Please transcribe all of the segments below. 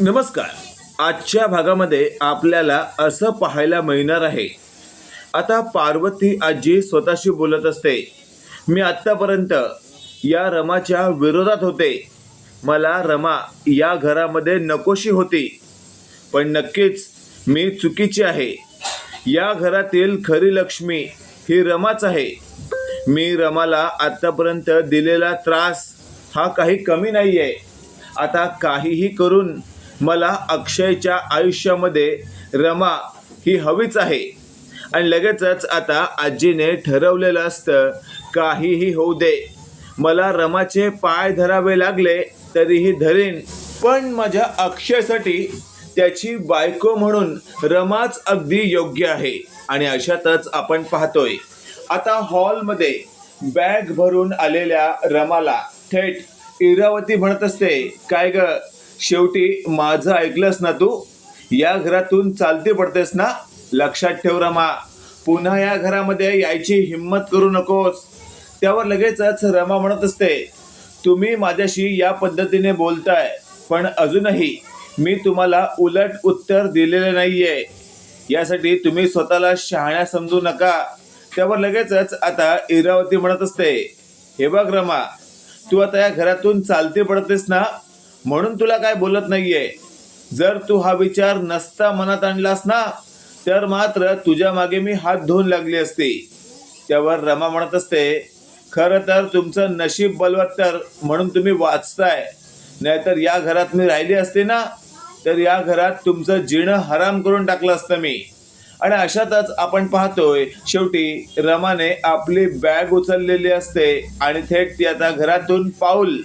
नमस्कार. आजच्या भागामध्ये आपल्याला असं पाहायला मिळणार आहे. आता पार्वती आजी स्वतःशी बोलत असते. मी आत्तापर्यंत या रमाच्या विरोधात होते. मला रमा या घरामध्ये नकोशी होती. पण नक्कीच मी चुकीची आहे. या घरातील खरी लक्ष्मी ही रमाच आहे. मी रमाला आत्तापर्यंत दिलेला त्रास हा काही कमी नाही आहे आता काहीही करून मला अक्षयच्या आयुष्यामध्ये रमा ही हवीच आहे. आणि लगेचच आता आजीने ठरवलेलं असतं काहीही होऊ दे. मला रमाचे पाय धरावे लागले तरीही धरेन. पण माझ्या अक्षयसाठी त्याची बायको म्हणून रमाच अगदी योग्य आहे. आणि अशातच आपण पाहतोय आता हॉलमध्ये बॅग भरून आलेल्या रमाला थेट इरावती म्हणत असते. काय ग? शेवटी माझं ऐकलंस ना तू? या घरातून चालते पडतेस ना? लक्षात ठेव रमा. पुन्हा या घरामध्ये यायची हिंमत करू नकोस. त्यावर लगेचच रमा म्हणत असते तुम्ही माझ्याशी या पद्धतीने बोलताय पण अजूनही मी तुम्हाला उलट उत्तर दिलेलं नाहीये. यासाठी तुम्ही स्वतःला शहाण्या समजू नका. त्यावर लगेचच आता इरावती म्हणत असते हे बघ रमा तू आता या घरातून चालते पडतेस ना? म्हणून तुला काय बोलत नाहीये? जर तू हा विचार नसता मनात आणलास ना तर मात्र तुझ्या मागे मी हात धुवून लागली असती. त्यावर रमा म्हणत असते खरं तर तुमचं नशीब बलवत्तर म्हणून तुम्ही वाचताय. नाहीतर या घरात मी राहिली असते ना तर या घरात तुमचं जीणं हराम करून टाकलं असतं मी. आणि अशातच आपण पाहतोय शेवटी रमाने आपली बॅग उचललेली असते आणि थेट ती आता घरातून पाऊल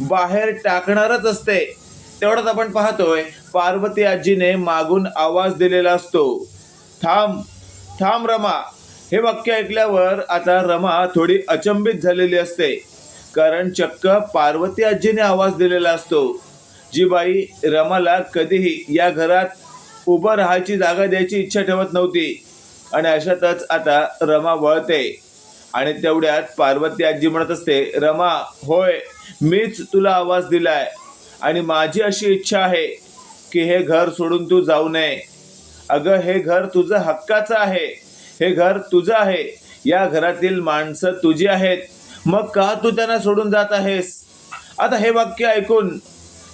बाहेर टाकणारच असते. तेवढंच आपण पाहतोय पार्वती आजीने मागून आवाज दिलेला असतो. थांब थांब रमा. हे वाक्य ऐकल्यावर आता रमा थोडी अचंबित झालेली असते. कारण चक्क पार्वती आजीने आवाज दिलेला असतो. जी बाई रमाला कधीही या घरात उभं राहायची जागा द्यायची इच्छा ठेवत नव्हती. आणि अशातच आता रमा वळते. आणि तेवढ्यात पार्वती आजी म्हणत असते रमा होय मीच तुला आवाज दिलाय. आणि माझी अशी इच्छा आहे की हे घर सोडून तू जाऊ नये. अगं हे घर तुझं हक्काचं आहे. हे घर तुझं आहे. या घरातील माणसं तुझी आहेत. मग का तू त्यांना सोडून जात आहेस? आता हे वाक्य ऐकून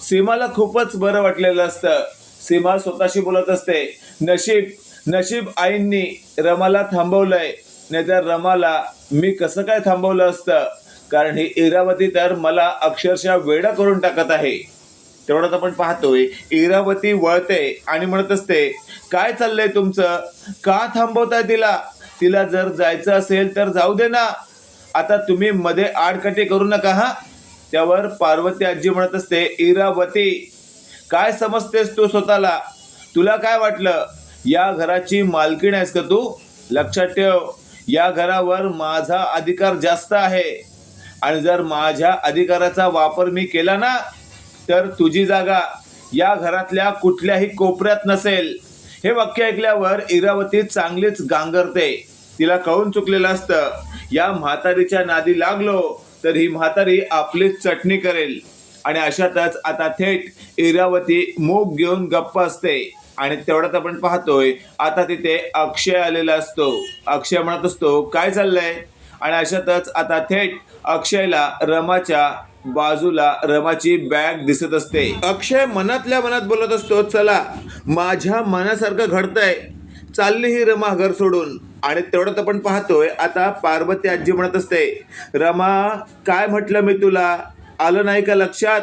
सीमाला खूपच बरं वाटलेलं असतं. सीमा स्वतःशी बोलत असते नशीब नशीब आईंनी रमाला थांबवलंय. नाहीतर रमाला मी कसं काय थांबवलं असतं? कारण ही इरावती तर मला अक्षरशः वेडा करून टाकत आहे. तेवढ्यात आपण पाहतोय इरावती वळते आणि म्हणत असते काय चाललंय तुमचं? का थांबवताय तिला? तिला जर जायचं असेल तर जाऊ दे ना. आता तुम्ही मध्ये आडकटे करू नका हा. त्यावर पार्वती आजी म्हणत असते इरावती काय समजतेस तू स्वतःला? तुला काय वाटलं? या घराची मालकीण आहेस का तू? लक्षात ठेव. या घरावर माझा अधिकार जास्त आहे. आणि जर माझ्या अधिकाराचा वापर मी केला ना तर तुझी जागा या घरातल्या कुठल्याही कोपऱ्यात नसेल. हे वाक्य ऐकल्यावर इरावती चांगलीच गांगरते. तिला कळून चुकलेलं असतं या म्हातारीच्या नादी लागलो तर ही म्हातारी आपलीच चटणी करेल. आणि अशातच आता थेट इरावती मूग घेऊन गप्प असते. आणि तेवढ्यात आपण पाहतोय आता तिथे अक्षय आलेला असतो. अक्षय म्हणत असतो काय चाललंय? आणि अशातच आता थेट अक्षयला रमाच्या बाजूला रमाची बॅग दिसत असते. अक्षय मनातल्या मनात बोलत असतो चला माझ्या मनासारखं घडतंय. चालली ही रमा घर सोडून. आणि तेवढ्यात आपण पाहतोय आता पार्वती आजी म्हणत असते रमा काय म्हटलं मी तुला? आलं नाही का लक्षात?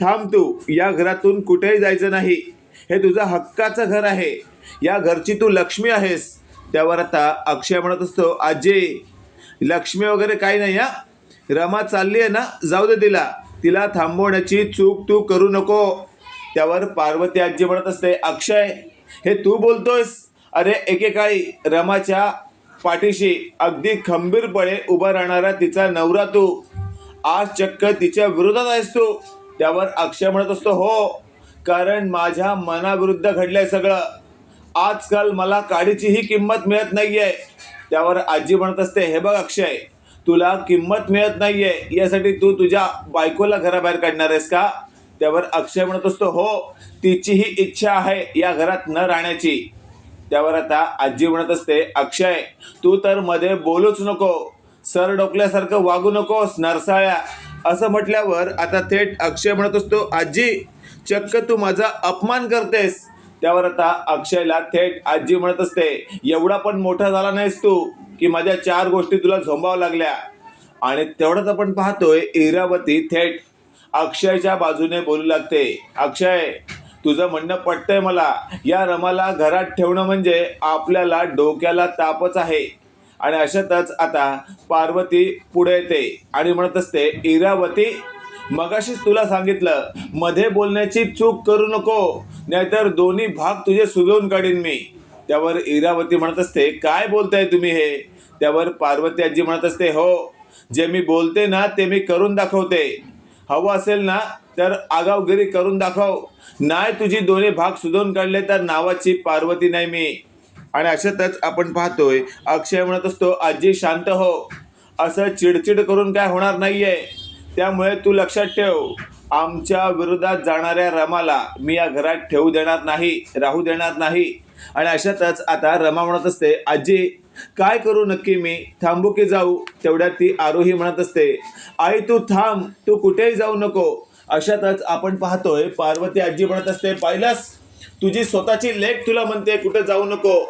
थांब तू या घरातून कुठेही जायचं नाही. हे तुझं हक्काचं घर आहे. या घरची तू लक्ष्मी आहेस. त्यावर आता अक्षय म्हणत असतो आजे लक्ष्मी वगैरे काही नाही हा? रमा चालली आहे ना? जाऊ दे तिला. तिला थांबवण्याची चूक तू करू नको. त्यावर पार्वती आजी म्हणत असते अक्षय हे तू बोलतोयस? अरे एकेकाळी रमाच्या पाठीशी अगदी खंबीरपणे उभा राहणारा तिचा नवरा तू. आज चक्क तिच्या विरोधात आहेस तू. त्यावर अक्षय म्हणत असतो हो कारण माझ्या मनाविरुद्ध घडलंय सगळं. आजकाल मला काडीचीही किंमत मिळत नाहीये. त्यावर आजी म्हणत असते हे बघ अक्षय तुला किंमत मिळत नाहीये. यासाठी तू तुझ्या बायकोला घराबाहेर काढणार आहेस का? त्यावर अक्षय म्हणत असतो हो तिचीही इच्छा आहे या घरात न राहण्याची. त्यावर आता आजी म्हणत असते अक्षय तू तर मध्ये बोलूच नको. सर डोकल्यासारखं वागू नकोस नरसाळ्या. असं म्हटल्यावर आता थेट अक्षय म्हणत असतो आजी चक्क तू माझा अपमान करतेस. त्यावर आता अक्षयला थेट आजी म्हणत असते एवढा पण मोठा झाला नाहीस तू की माझ्या चार गोष्टी तुला झोंबावं लागल्या. आणि तेवढंच आपण पाहतोय इरावती थेट अक्षयच्या बाजूने बोलू लागते. अक्षय तुझं म्हणणं पटतंय मला. या रमाला घरात ठेवणं म्हणजे आपल्याला डोक्याला तापच आहे. आणि अशातच आता पार्वती पुढे येते आणि म्हणत असते इरावती मगाशीच तुला सांगितलं मध्ये बोलण्याची चूक करू नको नाहीतर दोन्ही भाग तुझे सुजवून काढीन मी. त्यावर इरावती म्हणत असते काय बोलताय तुम्ही हे? त्यावर पार्वती आजी म्हणत असते हो जे मी बोलते ना ते मी करून दाखवते. हवं असेल ना तर आगावगिरी करून दाखव. नाही तुझी दोन्ही भाग सुजवून काढले तर नावाची पार्वती नाही मी. आणि अशातच आपण पाहतोय अक्षय म्हणत असतो आजी शांत हो. असं चिडचिड करून काय होणार नाहीये. त्यामुळे तू लक्षात ठेव आमच्या विरोधात जाणाऱ्या रमाला मी या घरात ठेवू देणार नाही राहू देणार नाही. आणि अशातच आता रमा म्हणत असते आजी काय करू नक्की मी? थांबू की जाऊ? तेवढ्यात ती आरोही म्हणत असते आई तू थांब तू कुठेही जाऊ नको. अशातच आपण पाहतोय पार्वती आजी म्हणत असते पाहिलंस? तुझी स्वतःची लेख तुला म्हणते कुठे जाऊ नको.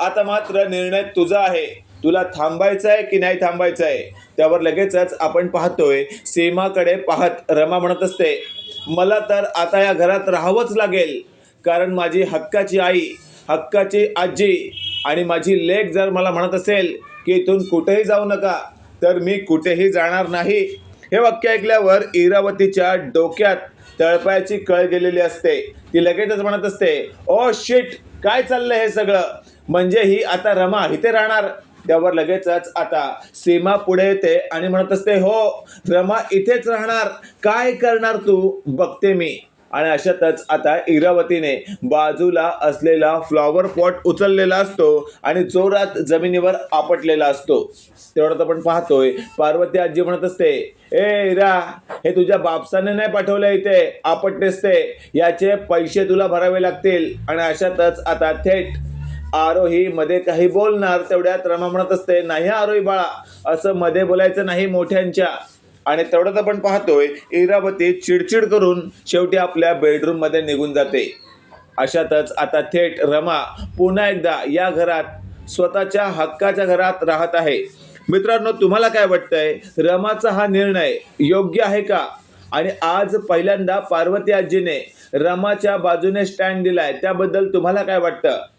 आता मात्र निर्णय तुझा आहे. तुला थांबायचं आहे की नाही थांबायचं आहे त्यावर लगेचच आपण पाहतोय सीमाकडे पाहत रमा म्हणत असते मला तर आता या घरात राहावंच लागेल कारण माझी हक्काची आई हक्काची आजी आणि माझी लेख जर मला म्हणत असेल की इथून कुठेही जाऊ नका तर मी कुठेही जाणार नाही. हे वाक्य ऐकल्यावर इरावतीच्या डोक्यात तळपायाची कळ गेलेली असते. ती लगेचच म्हणत असते ओ शिट! काय चाललंय हे सगळं? म्हणजे ही आता रमा इथे राहणार. त्यावर लगेचच आता सीमा पुढे येते आणि म्हणत असते हो रमा इथेच राहणार. काय करणार तू? बघते मी. आणि अशातच आता इरावतीने बाजूला असलेला फ्लॉवर पॉट उचललेला असतो आणि जोरात जमिनीवर आपटलेला असतो. तेवढ्यात आपण पाहतोय पार्वती आजी म्हणत असते ए इरा हे तुझ्या बापसाने नाही पाठवलं इथे? आपटतेस ते. याचे पैसे तुला भरावे लागतील. आणि अशातच आता थेट आरोही मध्ये काही बोलणार तेवढ्यात रमा म्हणत असते नाही आरोही बाळा. असं मध्ये बोलायचं नाही मोठ्यांच्या. आणि तेवढ्यात आपण पाहतोय इरावती चिडचिड करून शेवटी आपल्या बेडरूममध्ये निघून जाते. अशातच आता थेट रमा पुन्हा एकदा या घरात स्वतःच्या हक्काच्या घरात राहत आहे. मित्रांनो तुम्हाला काय वाटतंय? रमाचा हा निर्णय योग्य आहे का? आणि आज पहिल्यांदा पार्वती आजीने रमाच्या बाजूने स्टँड दिलाय. त्याबद्दल तुम्हाला काय वाटतं?